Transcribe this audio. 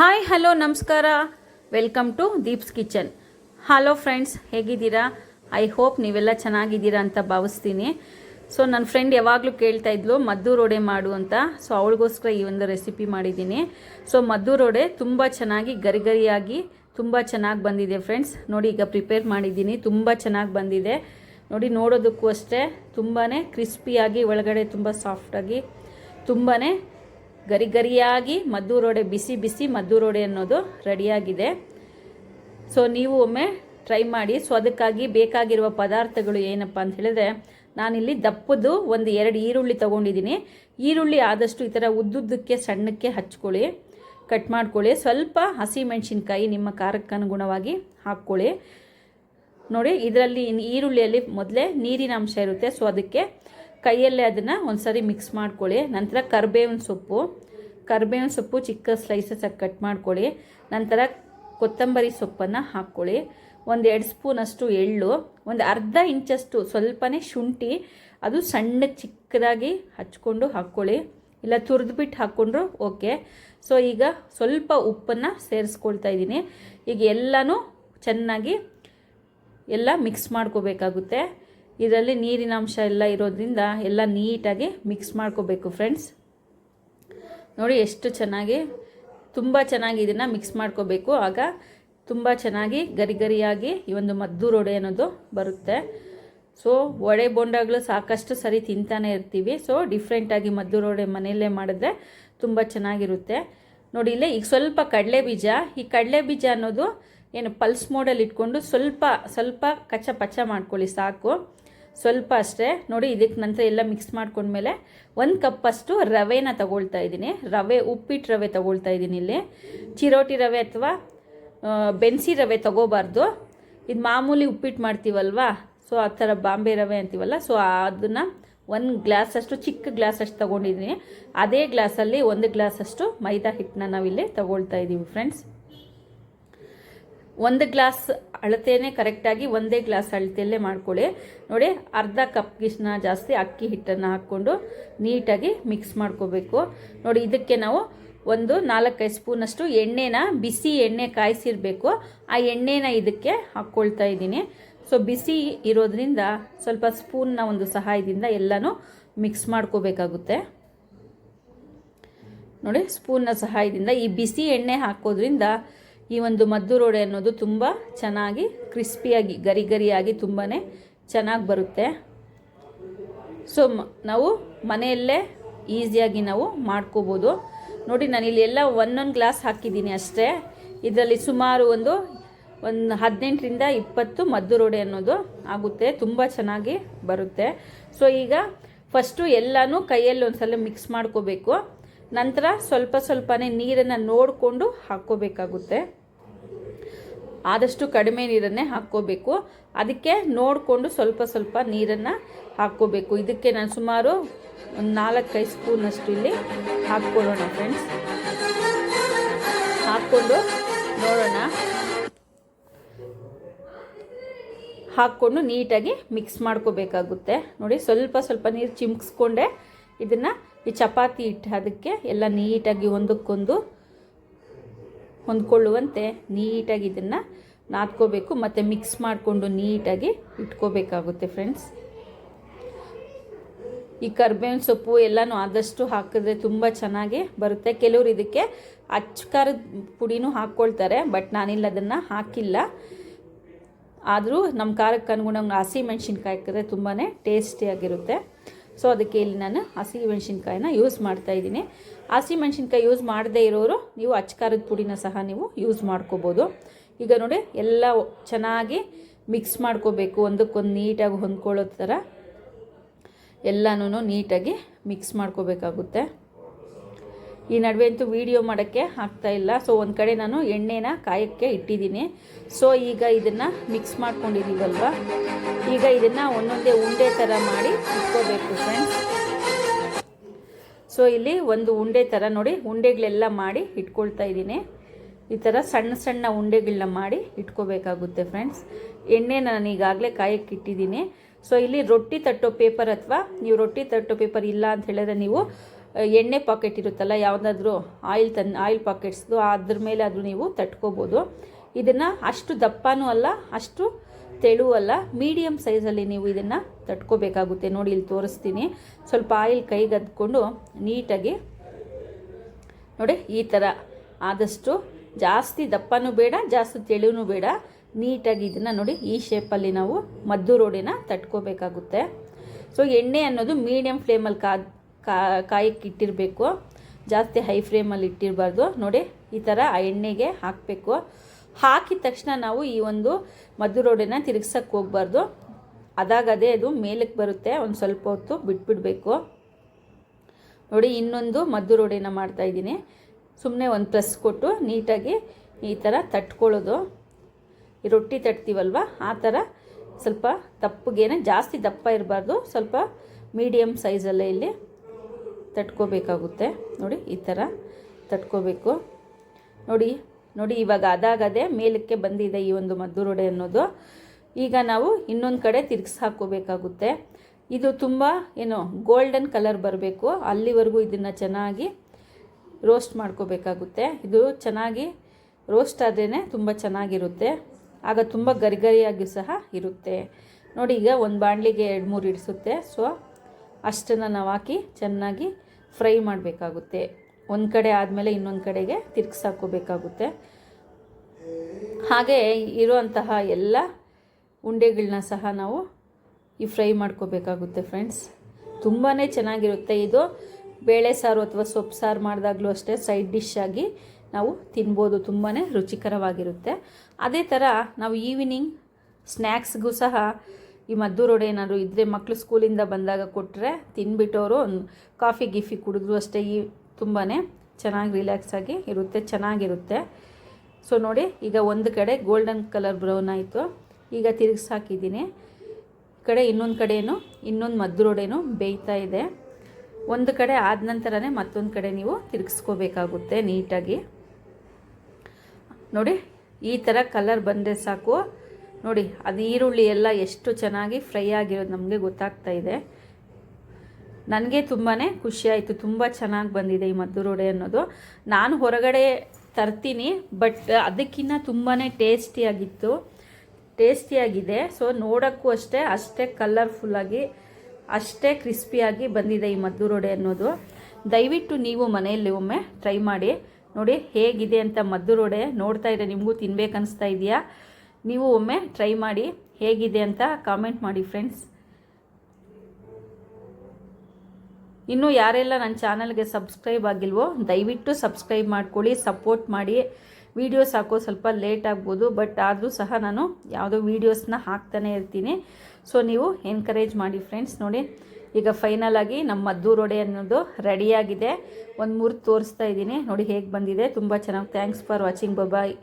Hi hello ನಮಸ್ಕಾರ. Welcome to Deep's kitchen hello friends ಹೇಗಿದ್ದೀರಾ? I hope ನೀವೆಲ್ಲ ಚೆನ್ನಾಗಿದ್ದೀರಾ ಅಂತ ಭಾವಿಸ್ತೀನಿ. ಸೊ ನನ್ನ ಫ್ರೆಂಡ್ ಯಾವಾಗಲೂ ಕೇಳ್ತಾ ಇದ್ಲು, ಮದ್ದು ರೋಡೆ ಮಾಡು ಅಂತ. ಸೊ ಅವಳಿಗೋಸ್ಕರ ಈ ಒಂದು ರೆಸಿಪಿ ಮಾಡಿದ್ದೀನಿ. ಸೊ ಮದ್ದು ರೋಡೆ ತುಂಬ ಚೆನ್ನಾಗಿ ಗರಿಗರಿಯಾಗಿ ತುಂಬ ಚೆನ್ನಾಗಿ ಬಂದಿದೆ ಫ್ರೆಂಡ್ಸ್ ನೋಡಿ, ಈಗ ಪ್ರಿಪೇರ್ ಮಾಡಿದ್ದೀನಿ, ತುಂಬ ಚೆನ್ನಾಗಿ ಬಂದಿದೆ. ನೋಡಿ, ನೋಡೋದಕ್ಕೂ ಅಷ್ಟೇ ತುಂಬಾ ಕ್ರಿಸ್ಪಿಯಾಗಿ ಒಳಗಡೆ ತುಂಬ ಸಾಫ್ಟಾಗಿ ತುಂಬಾ ಗರಿ ಗರಿಯಾಗಿ ಮದ್ದೂರೋಡೆ ಬಿಸಿ ಬಿಸಿ ಮದ್ದೂರೋಡೆ ಅನ್ನೋದು ರೆಡಿಯಾಗಿದೆ. ಸೊ ನೀವು ಒಮ್ಮೆ ಟ್ರೈ ಮಾಡಿ. ಸೊ ಅದಕ್ಕಾಗಿ ಬೇಕಾಗಿರುವ ಪದಾರ್ಥಗಳು ಏನಪ್ಪ ಅಂತ ಹೇಳಿದ್ರೆ, ನಾನಿಲ್ಲಿ ದಪ್ಪದ್ದು ಒಂದು ಎರಡು ಈರುಳ್ಳಿ ತೊಗೊಂಡಿದ್ದೀನಿ. ಈರುಳ್ಳಿ ಆದಷ್ಟು ಈ ಥರ ಉದ್ದುದ್ದಕ್ಕೆ, ಸಣ್ಣಕ್ಕೆ ಹಚ್ಕೊಳ್ಳಿ. ಕಟ್ ಮಾಡ್ಕೊಳ್ಳಿ. ಸ್ವಲ್ಪ ಹಸಿ ಮೆಣಸಿನ್ಕಾಯಿ ನಿಮ್ಮ ಖಾರಕ್ಕನುಗುಣವಾಗಿ ಹಾಕ್ಕೊಳ್ಳಿ. ನೋಡಿ, ಇದರಲ್ಲಿ ಈರುಳ್ಳಿಯಲ್ಲಿ ಮೊದಲೇ ನೀರಿನ ಅಂಶ ಇರುತ್ತೆ. ಸೊ ಅದಕ್ಕೆ ಕೈಯಲ್ಲೇ ಅದನ್ನು ಒಂದ್ಸರಿ ಮಿಕ್ಸ್ ಮಾಡ್ಕೊಳ್ಳಿ. ನಂತರ ಕರಿಬೇವಿನ ಸೊಪ್ಪು. ಕರಿಬೇವಿನ ಸೊಪ್ಪು ಚಿಕ್ಕ ಸ್ಲೈಸಸ್ ಆಗಿ ಕಟ್ ಮಾಡ್ಕೊಳ್ಳಿ. ನಂತರ ಕೊತ್ತಂಬರಿ ಸೊಪ್ಪನ್ನು ಹಾಕ್ಕೊಳ್ಳಿ ಒಂದು ಎರಡು ಸ್ಪೂನಷ್ಟು ಎಳ್ಳು. ಒಂದು ಅರ್ಧ ಇಂಚಷ್ಟು ಸ್ವಲ್ಪನೇ ಶುಂಠಿ. ಅದು ಸಣ್ಣ ಚಿಕ್ಕದಾಗಿ ಹಚ್ಕೊಂಡು ಹಾಕ್ಕೊಳ್ಳಿ ಇಲ್ಲ ತುರಿದ್ಬಿಟ್ಟು ಹಾಕ್ಕೊಂಡ್ರು ಓಕೆ. ಸೊ ಈಗ ಸ್ವಲ್ಪ ಉಪ್ಪನ್ನು ಸೇರಿಸ್ಕೊಳ್ತಾ ಇದ್ದೀನಿ. ಈಗ ಎಲ್ಲನೂ ಚೆನ್ನಾಗಿ ಎಲ್ಲ ಮಿಕ್ಸ್ ಮಾಡ್ಕೋಬೇಕಾಗುತ್ತೆ. ಇದರಲ್ಲಿ ನೀರಿನ ಅಂಶ ಎಲ್ಲ ಇರೋದ್ರಿಂದ ಎಲ್ಲ ನೀಟಾಗಿ ಮಿಕ್ಸ್ ಮಾಡ್ಕೋಬೇಕು ಫ್ರೆಂಡ್ಸ್ ನೋಡಿ ಎಷ್ಟು ಚೆನ್ನಾಗಿ, ತುಂಬ ಚೆನ್ನಾಗಿ ಇದನ್ನು ಮಿಕ್ಸ್ ಮಾಡ್ಕೋಬೇಕು. ಆಗ ತುಂಬ ಚೆನ್ನಾಗಿ ಗರಿ ಗರಿಯಾಗಿ ಈ ಒಂದು ಮದ್ದು ವಡೆ ಅನ್ನೋದು ಬರುತ್ತೆ. ಸೊ ವಡೆ ಬೊಂಡಗಳು ಸಾಕಷ್ಟು ಸರಿ ತಿಂತಾನೆ ಇರ್ತೀವಿ. ಸೊ ಡಿಫ್ರೆಂಟಾಗಿ ಮದ್ದು ವಡೆ ಮನೆಯಲ್ಲೇ ಮಾಡಿದ್ರೆ ತುಂಬ ಚೆನ್ನಾಗಿರುತ್ತೆ. ನೋಡಿ ಇಲ್ಲೇ ಈಗ ಸ್ವಲ್ಪ ಕಡಲೆ ಬೀಜ. ಈ ಕಡಲೆ ಬೀಜ ಅನ್ನೋದು ಏನು ಪಲ್ಸ್ ಮೋಡಲ್ಲಿ ಇಟ್ಕೊಂಡು ಸ್ವಲ್ಪ ಸ್ವಲ್ಪ ಕಚ್ಚ ಪಚ್ಚ ಮಾಡ್ಕೊಳ್ಳಿ ಸಾಕು. ಸ್ವಲ್ಪ ಅಷ್ಟೇ. ನೋಡಿ ಇದಕ್ಕೆ ನಂತರ ಎಲ್ಲ ಮಿಕ್ಸ್ ಮಾಡ್ಕೊಂಡ್ಮೇಲೆ ಒಂದು ಕಪ್ಪಷ್ಟು ರವೆನ ತಗೊಳ್ತಾ ಇದ್ದೀನಿ. ರವೆ ಉಪ್ಪಿಟ್ಟು ರವೆ ತಗೊಳ್ತಾ ಇದ್ದೀನಿ ಇಲ್ಲಿ. ಚಿರೋಟಿ ರವೆ ಅಥವಾ ಬೆನ್ಸಿ ರವೆ ತಗೋಬಾರ್ದು. ಇದು ಮಾಮೂಲಿ ಉಪ್ಪಿಟ್ಟು ಮಾಡ್ತೀವಲ್ವಾ? ಸೊ ಆ ಥರ ಬಾಂಬೆ ರವೆ ಅಂತೀವಲ್ಲ ಸೊ ಅದನ್ನು ಒಂದು ಗ್ಲಾಸಷ್ಟು ಚಿಕ್ಕ ಗ್ಲಾಸಷ್ಟು ತೊಗೊಂಡಿದ್ದೀನಿ. ಅದೇ ಗ್ಲಾಸಲ್ಲಿ ಒಂದು ಗ್ಲಾಸಷ್ಟು ಮೈದಾ ಹಿಟ್ಟನ್ನ ನಾವಿಲ್ಲಿ ತಗೊಳ್ತಾ ಇದ್ದೀವಿ ಫ್ರೆಂಡ್ಸ್ ಒಂದು ಗ್ಲಾಸ್ ಅಳತೆನೇ ಕರೆಕ್ಟಾಗಿ ಒಂದೇ ಗ್ಲಾಸ್ ಅಳತೆಯಲ್ಲೇ ಮಾಡ್ಕೊಳ್ಳಿ. ನೋಡಿ, ಅರ್ಧ ಕಪ್ಗಿಸ್ನ ಜಾಸ್ತಿ ಅಕ್ಕಿ ಹಿಟ್ಟನ್ನು ಹಾಕ್ಕೊಂಡು ನೀಟಾಗಿ ಮಿಕ್ಸ್ ಮಾಡ್ಕೋಬೇಕು. ನೋಡಿ, ಇದಕ್ಕೆ ನಾವು ಒಂದು ನಾಲ್ಕೈದು ಸ್ಪೂನಷ್ಟು ಎಣ್ಣೆನ, ಬಿಸಿ ಎಣ್ಣೆ ಕಾಯಿಸಿರಬೇಕು. ಆ ಎಣ್ಣೆನ ಇದಕ್ಕೆ ಹಾಕ್ಕೊಳ್ತಾ ಇದ್ದೀನಿ. ಸೊ ಬಿಸಿ ಇರೋದ್ರಿಂದ ಸ್ವಲ್ಪ ಸ್ಪೂನ್ನ ಒಂದು ಸಹಾಯದಿಂದ ಎಲ್ಲನೂ ಮಿಕ್ಸ್ ಮಾಡ್ಕೋಬೇಕಾಗುತ್ತೆ. ನೋಡಿ ಸ್ಪೂನ್ನ ಸಹಾಯದಿಂದ ಈ ಬಿಸಿ ಎಣ್ಣೆ ಹಾಕೋದ್ರಿಂದ ಈ ಒಂದು ಮದ್ದು ರೋಡೆ ಅನ್ನೋದು ತುಂಬ ಚೆನ್ನಾಗಿ ಕ್ರಿಸ್ಪಿಯಾಗಿ ಗರಿ ಗರಿಯಾಗಿ ತುಂಬಾ ಚೆನ್ನಾಗಿ ಬರುತ್ತೆ. ಸೊ ನಾವು ಮನೆಯಲ್ಲೇ ಈಸಿಯಾಗಿ ನಾವು ಮಾಡ್ಕೋಬೋದು. ನೋಡಿ ನಾನಿಲ್ಲಿ ಎಲ್ಲ ಒಂದೊಂದು ಗ್ಲಾಸ್ ಹಾಕಿದ್ದೀನಿ ಅಷ್ಟೇ. ಇದರಲ್ಲಿ ಸುಮಾರು ಒಂದು ಒಂದು ಹದಿನೆಂಟರಿಂದ ಇಪ್ಪತ್ತು ಮದ್ದು ರೋಡೆ ಅನ್ನೋದು ಆಗುತ್ತೆ. ತುಂಬ ಚೆನ್ನಾಗಿ ಬರುತ್ತೆ. ಸೊ ಈಗ ಫಸ್ಟು ಎಲ್ಲನೂ ಕೈಯಲ್ಲಿ ಒಂದ್ಸಲ ಮಿಕ್ಸ್ ಮಾಡ್ಕೋಬೇಕು. ನಂತರ ಸ್ವಲ್ಪ ಸ್ವಲ್ಪನೇ ನೀರನ್ನು ನೋಡಿಕೊಂಡು ಹಾಕ್ಕೋಬೇಕಾಗುತ್ತೆ. ಆದಷ್ಟು ಕಡಿಮೆ ನೀರನ್ನೇ ಹಾಕ್ಕೋಬೇಕು. ಅದಕ್ಕೆ ನೋಡಿಕೊಂಡು ಸ್ವಲ್ಪ ಸ್ವಲ್ಪ ನೀರನ್ನು ಹಾಕ್ಕೋಬೇಕು. ಇದಕ್ಕೆ ನಾನು ಸುಮಾರು ಒಂದು ನಾಲ್ಕೈದು ಸ್ಪೂನಷ್ಟು ಇಲ್ಲಿ ಹಾಕ್ಕೊಳ್ಳೋಣ ಫ್ರೆಂಡ್ಸ್ ಹಾಕ್ಕೊಂಡು ನೋಡೋಣ. ಹಾಕ್ಕೊಂಡು ನೀಟಾಗಿ ಮಿಕ್ಸ್ ಮಾಡ್ಕೋಬೇಕಾಗುತ್ತೆ. ನೋಡಿ ಸ್ವಲ್ಪ ಸ್ವಲ್ಪ ನೀರು ಚಿಮ್ಕಿಸ್ಕೊಂಡೆ ಇದನ್ನು ಈ ಚಪಾತಿ ಹಿಟ್ಟು ಅದಕ್ಕೆ ಎಲ್ಲ ನೀಟಾಗಿ ಒಂದಕ್ಕೊಂದು ಹೊಂದ್ಕೊಳ್ಳುವಂತೆ ನೀಟಾಗಿ ಇದನ್ನು ನಾದ್ಕೋಬೇಕು, ಮತ್ತು ಮಿಕ್ಸ್ ಮಾಡಿಕೊಂಡು ನೀಟಾಗಿ ಇಟ್ಕೋಬೇಕಾಗುತ್ತೆ ಫ್ರೆಂಡ್ಸ್ ಈ ಕರ್ಬೇವಿನ ಸೊಪ್ಪು ಎಲ್ಲನೂ ಆದಷ್ಟು ಹಾಕಿದ್ರೆ ತುಂಬ ಚೆನ್ನಾಗಿ ಬರುತ್ತೆ. ಕೆಲವರು ಇದಕ್ಕೆ ಅಚ್ಚಕಾರದ ಪುಡಿನೂ ಹಾಕ್ಕೊಳ್ತಾರೆ ಬಟ್ ನಾನಿಲ್ಲ ಅದನ್ನು ಹಾಕಿಲ್ಲ. ಆದರೂ ನಮ್ಮ ಖಾರಕ್ಕೆ ಅನುಗುಣವಾಗಿ ಹಸಿ ಮೆಣಸಿನ್ಕಾಯಿ ಹಾಕಿದ್ರೆ ತುಂಬಾ ಟೇಸ್ಟಿಯಾಗಿರುತ್ತೆ ಸೊ ಅದಕ್ಕೆ ಇಲ್ಲಿ ನಾನು ಹಸಿ ಮೆಣಸಿನ್ಕಾಯಿನ ಯೂಸ್ ಮಾಡ್ತಾ ಇದ್ದೀನಿ. ಹಸಿ ಮೆಣಸಿನ್ಕಾಯಿ ಯೂಸ್ ಮಾಡದೇ ಇರೋರು ನೀವು ಅಚ್ಚಕಾರದ ಪುಡಿನ ಸಹ ನೀವು ಯೂಸ್ ಮಾಡ್ಕೋಬೋದು. ಈಗ ನೋಡಿ, ಎಲ್ಲ ಚೆನ್ನಾಗಿ ಮಿಕ್ಸ್ ಮಾಡ್ಕೋಬೇಕು. ಒಂದಕ್ಕೊಂದು ನೀಟಾಗಿ ಹೊಂದ್ಕೊಳ್ಳೋ ಥರ ಎಲ್ಲನೂ ನೀಟಾಗಿ ಮಿಕ್ಸ್ ಮಾಡ್ಕೋಬೇಕಾಗುತ್ತೆ. ಈ ನಡುವೆ ಅಂತೂ ವೀಡಿಯೋ ಮಾಡೋಕ್ಕೆ ಆಗ್ತಾ ಇಲ್ಲ. ಸೊ ಒಂದು ಕಡೆ ನಾನು ಎಣ್ಣೆನ ಕಾಯೋಕ್ಕೆ ಇಟ್ಟಿದ್ದೀನಿ. ಸೊ ಈಗ ಇದನ್ನು ಮಿಕ್ಸ್ ಮಾಡ್ಕೊಂಡಿದ್ದೀವಲ್ವ? ಈಗ ಇದನ್ನು ಒಂದೊಂದೇ ಉಂಡೆ ಥರ ಮಾಡಿ ಇಟ್ಕೋಬೇಕು ಫ್ರೆಂಡ್ಸ್ ಸೊ ಇಲ್ಲಿ ಒಂದು ಉಂಡೆ ಥರ ನೋಡಿ, ಉಂಡೆಗಳೆಲ್ಲ ಮಾಡಿ ಇಟ್ಕೊಳ್ತಾ ಇದ್ದೀನಿ. ಈ ಥರ ಸಣ್ಣ ಸಣ್ಣ ಉಂಡೆಗಳನ್ನ ಮಾಡಿ ಇಟ್ಕೋಬೇಕಾಗುತ್ತೆ ಫ್ರೆಂಡ್ಸ್ ಎಣ್ಣೆ ನಾನು ಈಗಾಗಲೇ ಕಾಯಕ್ಕೆ ಇಟ್ಟಿದ್ದೀನಿ. ಸೊ ಇಲ್ಲಿ ರೊಟ್ಟಿ ತಟ್ಟೋ ಪೇಪರ್ ಅಥವಾ, ನೀವು ರೊಟ್ಟಿ ತಟ್ಟೋ ಪೇಪರ್ ಇಲ್ಲ ಅಂತ ಹೇಳಿದ್ರೆ ನೀವು ಎಣ್ಣೆ ಪಾಕೆಟ್ ಇರುತ್ತಲ್ಲ, ಯಾವುದಾದ್ರೂ ಆಯಿಲ್ ತನ್ ಆಯಿಲ್ ಪಾಕೆಟ್ಸ್ದು ಅದ್ರ ಮೇಲೆ ಅದು ನೀವು ತಟ್ಕೋಬೋದು. ಇದನ್ನು ಅಷ್ಟು ದಪ್ಪನೂ ಅಲ್ಲ, ಅಷ್ಟು ತೆಳುವಲ್ಲ ಮೀಡಿಯಮ್ ಸೈಜಲ್ಲಿ ನೀವು ಇದನ್ನು ತಟ್ಕೋಬೇಕಾಗುತ್ತೆ. ನೋಡಿ, ಇಲ್ಲಿ ತೋರಿಸ್ತೀನಿ. ಸ್ವಲ್ಪ ಆಯಿಲ್ ಕೈಗೆ ಅದ್ಕೊಂಡು ನೀಟಾಗಿ, ನೋಡಿ, ಈ ಥರ ಆದಷ್ಟು ಜಾಸ್ತಿ ದಪ್ಪನೂ ಬೇಡ, ಜಾಸ್ತಿ ತೆಳುವೂ ಬೇಡ. ನೀಟಾಗಿ ಇದನ್ನು ನೋಡಿ, ಈ ಶೇಪಲ್ಲಿ ನಾವು ಮದ್ದು ರೋಡಿನ ತಟ್ಕೋಬೇಕಾಗುತ್ತೆ. ಸೊ ಎಣ್ಣೆ ಅನ್ನೋದು ಮೀಡಿಯಮ್ ಫ್ಲೇಮಲ್ಲಿ ಕಾ ಕಾಯಕ್ಕೆ ಇಟ್ಟಿರಬೇಕು. ಜಾಸ್ತಿ ಹೈ ಫ್ಲೇಮಲ್ಲಿ ಇಟ್ಟಿರಬಾರ್ದು. ನೋಡಿ, ಈ ಥರ ಆ ಎಣ್ಣೆಗೆ ಹಾಕಬೇಕು. ಹಾಕಿದ ತಕ್ಷಣ ನಾವು ಈ ಒಂದು ಮದ್ದು ರೋಡೆನ ತಿರುಗ್ಸಕ್ಕೆ ಹೋಗ್ಬಾರ್ದು. ಅದಾಗದೇ ಅದು ಮೇಲಕ್ಕೆ ಬರುತ್ತೆ. ಒಂದು ಸ್ವಲ್ಪ ಹೊತ್ತು ಬಿಟ್ಬಿಡಬೇಕು. ನೋಡಿ, ಇನ್ನೊಂದು ಮದ್ದು ರೋಡೆನ ಮಾಡ್ತಾಯಿದ್ದೀನಿ ಸುಮ್ಮನೆ ಒಂದು ಪ್ಲಸ್ ಕೊಟ್ಟು ನೀಟಾಗಿ ಈ ಥರ ತಟ್ಕೊಳ್ಳೋದು. ರೊಟ್ಟಿ ತಟ್ತೀವಲ್ವ? ಆ ಥರ ಸ್ವಲ್ಪ ತಪ್ಪಗೇನೆ ಜಾಸ್ತಿ ದಪ್ಪ ಇರಬಾರ್ದು. ಸ್ವಲ್ಪ ಮೀಡಿಯಮ್ ಸೈಜಲ್ಲೇ ಇಲ್ಲಿ. ತಟ್ಕೋಬೇಕಾಗುತ್ತೆ. ನೋಡಿ, ಈ ಥರ ತಟ್ಕೋಬೇಕು. ನೋಡಿ ನೋಡಿ, ಇವಾಗ ಅದಾಗದೆ ಮೇಲಕ್ಕೆ ಬಂದಿದೆ ಈ ಒಂದು ಮದ್ದು ರೊಡೆ ಅನ್ನೋದು. ಈಗ ನಾವು ಇನ್ನೊಂದು ಕಡೆ ತಿರ್ಗಿಸಿ ಹಾಕೋಬೇಕಾಗುತ್ತೆ ಇದು ತುಂಬ, ಏನು ಗೋಲ್ಡನ್ ಕಲರ್ ಬರಬೇಕು. ಅಲ್ಲಿವರೆಗೂ ಇದನ್ನು ಚೆನ್ನಾಗಿ ರೋಸ್ಟ್ ಮಾಡ್ಕೋಬೇಕಾಗುತ್ತೆ. ಇದು ಚೆನ್ನಾಗಿ ರೋಸ್ಟ್ ಆದ್ರೇ ತುಂಬ ಚೆನ್ನಾಗಿರುತ್ತೆ. ಆಗ ತುಂಬ ಗರಿಗರಿಯಾಗಿ ಸಹ ಇರುತ್ತೆ. ನೋಡಿ, ಈಗ ಒಂದು ಬಾಣಲಿಗೆ ಎರಡು ಮೂರು ಇಡಿಸುತ್ತೆ. ಸೊ ಅಷ್ಟನ್ನು ನಾವು ಹಾಕಿ ಚೆನ್ನಾಗಿ ಫ್ರೈ ಮಾಡಬೇಕಾಗುತ್ತೆ. ಒಂದು ಕಡೆ ಆದಮೇಲೆ ಇನ್ನೊಂದು ಕಡೆಗೆ ತಿರ್ಗಿಸಾಕೋಬೇಕಾಗುತ್ತೆ ಹಾಗೆ ಇರುವಂತಹ ಎಲ್ಲ ಉಂಡೆಗಳನ್ನ ಸಹ ನಾವು ಈ ಫ್ರೈ ಮಾಡ್ಕೋಬೇಕಾಗುತ್ತೆ ಫ್ರೆಂಡ್ಸ್. ತುಂಬಾ ಚೆನ್ನಾಗಿರುತ್ತೆ. ಇದು ಬೇಳೆ ಸಾರು ಅಥವಾ ಸೊಪ್ಪು ಸಾರು ಮಾಡಿದಾಗಲೂ ಅಷ್ಟೇ ಸೈಡ್ ಡಿಶ್ ಆಗಿ ನಾವು ತಿನ್ಬೋದು. ತುಂಬಾ ರುಚಿಕರವಾಗಿರುತ್ತೆ. ಅದೇ ಥರ ನಾವು ಈವ್ನಿಂಗ್ ಸ್ನ್ಯಾಕ್ಸ್ಗೂ ಸಹ ಈ ಮದ್ದು ರೋಡ್ ಏನಾದರೂ ಇದ್ದರೆ ಮಕ್ಕಳು ಸ್ಕೂಲಿಂದ ಬಂದಾಗ ಕೊಟ್ಟರೆ ತಿನ್ಬಿಟ್ಟವರು ಕಾಫಿ ಗಿಫಿ ಕುಡಿದ್ರು ಅಷ್ಟೇ, ಈ ತುಂಬಾ ಚೆನ್ನಾಗಿ ರಿಲ್ಯಾಕ್ಸ್ ಆಗಿ ಇರುತ್ತೆ, ಚೆನ್ನಾಗಿರುತ್ತೆ. ಸೊ ನೋಡಿ, ಈಗ ಒಂದು ಕಡೆ ಗೋಲ್ಡನ್ ಕಲರ್ ಬ್ರೌನ್ ಆಯಿತು. ಈಗ ತಿರುಗಿಸಿ ಹಾಕಿದ್ದೀನಿ. ಕಡೆ ಇನ್ನೊಂದು ಕಡೆಯೂ ಇನ್ನೊಂದು ಮದ್ದು ರೋಡೇನು ಬೇಯ್ತಾ ಇದೆ. ಒಂದು ಕಡೆ ಆದ ನಂತರನೇ ಮತ್ತೊಂದು ಕಡೆ ನೀವು ತಿರುಗಿಸ್ಕೋಬೇಕಾಗುತ್ತೆ ನೀಟಾಗಿ. ನೋಡಿ, ಈ ಥರ ಕಲರ್ ಬಂದರೆ ಸಾಕು. ನೋಡಿ ಅದು ಈರುಳ್ಳಿ ಎಲ್ಲ ಎಷ್ಟು ಚೆನ್ನಾಗಿ ಫ್ರೈ ಆಗಿರೋದು ನಮಗೆ ಗೊತ್ತಾಗ್ತಾ ಇದೆ. ನನಗೆ ತುಂಬಾ ಖುಷಿಯಾಯಿತು ತುಂಬ ಚೆನ್ನಾಗಿ ಬಂದಿದೆ ಈ ಮದ್ದು ರೋಡೆ ಅನ್ನೋದು. ನಾನು ಹೊರಗಡೆ ತರ್ತೀನಿ, ಬಟ್ ಅದಕ್ಕಿಂತ ತುಂಬಾ ಟೇಸ್ಟಿಯಾಗಿತ್ತು ಟೇಸ್ಟಿಯಾಗಿದೆ ಸೊ ನೋಡೋಕ್ಕೂ ಅಷ್ಟೇ ಅಷ್ಟೇ ಕಲರ್ಫುಲ್ಲಾಗಿ ಅಷ್ಟೇ ಕ್ರಿಸ್ಪಿಯಾಗಿ ಬಂದಿದೆ ಈ ಮದ್ದು ರೋಡೆ ಅನ್ನೋದು. ದಯವಿಟ್ಟು ನೀವು ಮನೆಯಲ್ಲಿ ಒಮ್ಮೆ ಟ್ರೈ ಮಾಡಿ. ನೋಡಿ, ಹೇಗಿದೆ ಅಂತ ಮದ್ದು ರೋಡೆ ನೋಡ್ತಾ ಇದ್ರೆ ನಿಮಗೂ ತಿನ್ಬೇಕನ್ನಿಸ್ತಾ ಇದೆಯಾ? ನೀವು ಒಮ್ಮೆ ಟ್ರೈ ಮಾಡಿ ಹೇಗಿದೆ ಅಂತ ಕಾಮೆಂಟ್ ಮಾಡಿ ಫ್ರೆಂಡ್ಸ್ ಇನ್ನು ಯಾರೆಲ್ಲ ನನ್ನ ಚಾನಲ್ಗೆ ಸಬ್ಸ್ಕ್ರೈಬ್ ಆಗಿಲ್ವೋ, ದಯವಿಟ್ಟು ಸಬ್ಸ್ಕ್ರೈಬ್ ಮಾಡ್ಕೊಳ್ಳಿ ಸಪೋರ್ಟ್ ಮಾಡಿ. ವೀಡಿಯೋಸ್ ಹಾಕೋ ಸ್ವಲ್ಪ ಲೇಟ್ ಆಗ್ಬೋದು ಬಟ್ ಆದರೂ ಸಹ ನಾನು ಯಾವುದೋ ವೀಡಿಯೋಸ್ನ ಹಾಕ್ತಾನೆ ಇರ್ತೀನಿ. ಸೊ ನೀವು ಎನ್ಕರೇಜ್ ಮಾಡಿ ಫ್ರೆಂಡ್ಸ್ ನೋಡಿ. ಈಗ ಫೈನಲ್ ಆಗಿ ನಮ್ಮ ಮದ್ದೂರೊಡೆ ಅನ್ನೋದು ರೆಡಿಯಾಗಿದೆ ಒಂದು ಮೂರು ತೋರಿಸ್ತಾ ಇದ್ದೀನಿ. ನೋಡಿ ಹೇಗೆ ಬಂದಿದೆ. ತುಂಬ ಚೆನ್ನಾಗಿ. Thanks for watching bye-bye